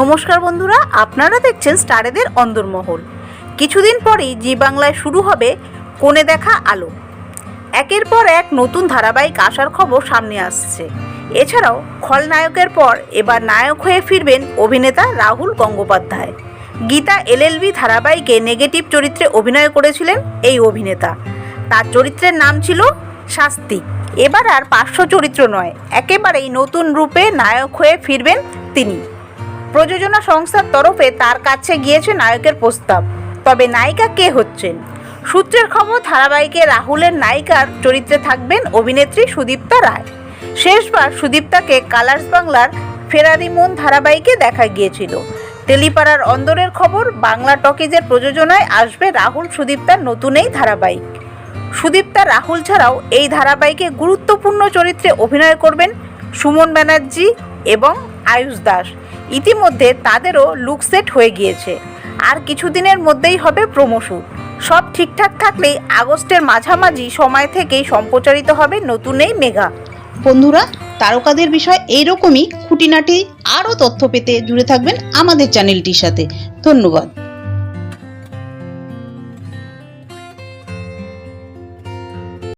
নমস্কার বন্ধুরা, আপনারা দেখছেন স্টারেদের অন্দরমহল। কিছুদিন পরেই জি বাংলায় শুরু হবে কোণে দেখা আলো। একের পর এক নতুন ধারাবাহিক আসার খবর সামনে আসছে। এছাড়াও খলনায়কের পর এবার নায়ক হয়ে ফিরবেন অভিনেতা রাহুল গঙ্গোপাধ্যায়। গীতা এলএলবি ধারাবাহিকে নেগেটিভ চরিত্রে অভিনয় করেছিলেন এই অভিনেতা। তার চরিত্রের নাম ছিল শাস্তি। এবার আর পার্শ্ব চরিত্র নয়, একেবারেই নতুন রূপে নায়ক হয়ে ফিরবেন তিনি। প্রযোজনা সংস্থার তরফে তার কাছে গিয়েছে নায়কের প্রস্তাব। তবে নায়িকা কে হচ্ছেন? সূত্রের খবর, ধারাবাহিকে রাহুলের নায়িকার চরিত্রে থাকবেন অভিনেত্রী সুদীপ্তা রায়। শেষবার সুদীপ্তাকে কালার্স বাংলার ফেরারি মন ধারাবাহিকে দেখা গিয়েছিল। তেলিপাড়ার অন্দরের খবর, বাংলা টকিজের প্রযোজনায় আসবে রাহুল সুদীপ্তার নতুন এই ধারাবাহিক। সুদীপ্তা রাহুল ছাড়াও এই ধারাবাহিকে গুরুত্বপূর্ণ চরিত্রে অভিনয় করবেন সুমন ব্যানার্জি এবং আয়ুষ দাস। ইতিমধ্যে তাদেরও লুক সেট হয়ে গিয়েছে। আর কিছুদিনের মধ্যেই হবে প্রমোশুট সব ঠিকঠাক থাকলেই আগস্টের মাঝামাঝি সময় থেকেই সম্প্রচারিত হবে নতুন এই মেগা। বন্ধুরা, তারকাদের বিষয় এইরকমই। খুঁটিনাটি আরও তথ্য পেতে জুড়ে থাকবেন আমাদের চ্যানেলটির সাথে। ধন্যবাদ।